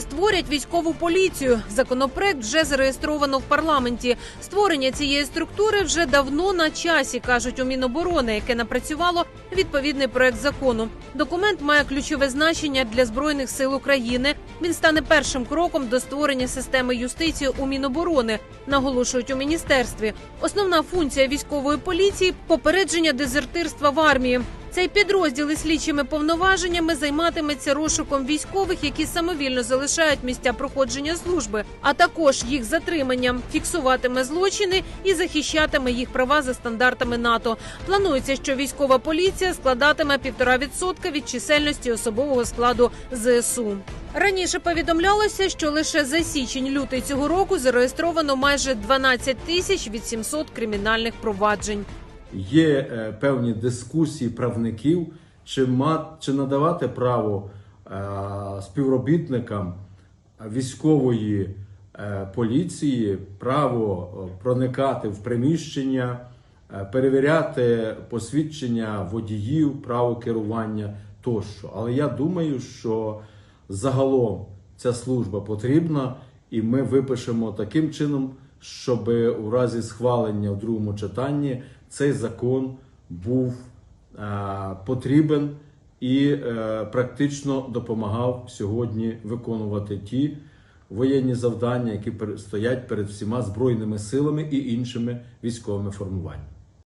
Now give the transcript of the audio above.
Створять військову поліцію. Законопроект вже зареєстровано в парламенті. Створення цієї структури вже давно на часі, кажуть у Міноборони, яке напрацювало відповідний проект закону. Документ має ключове значення для збройних сил України. Він стане першим кроком до створення системи юстиції у Міноборони, наголошують у міністерстві. Основна функція військової поліції попередження дезертирства в армії. Цей підрозділ із слідчими повноваженнями займатиметься розшуком військових, які самовільно залишають місця проходження служби, а також їх затриманням, фіксуватиме злочини і захищатиме їх права за стандартами НАТО. Планується, що військова поліція складатиме 1,5% від чисельності особового складу ЗСУ. Раніше повідомлялося, що лише за січень-лютий цього року зареєстровано майже 12 тисяч 800 кримінальних проваджень. Є е, певні дискусії правників, чи, чи надавати право е, співробітникам військової е, поліції право проникати в приміщення, перевіряти посвідчення водіїв, право керування тощо. Але я думаю, що загалом ця служба потрібна, і ми випишемо таким чином, щоб у разі схвалення в другому читанні цей закон був е, потрібен і е, практично допомагав сьогодні виконувати ті воєнні завдання, які стоять перед всіма збройними силами і іншими військовими формуваннями.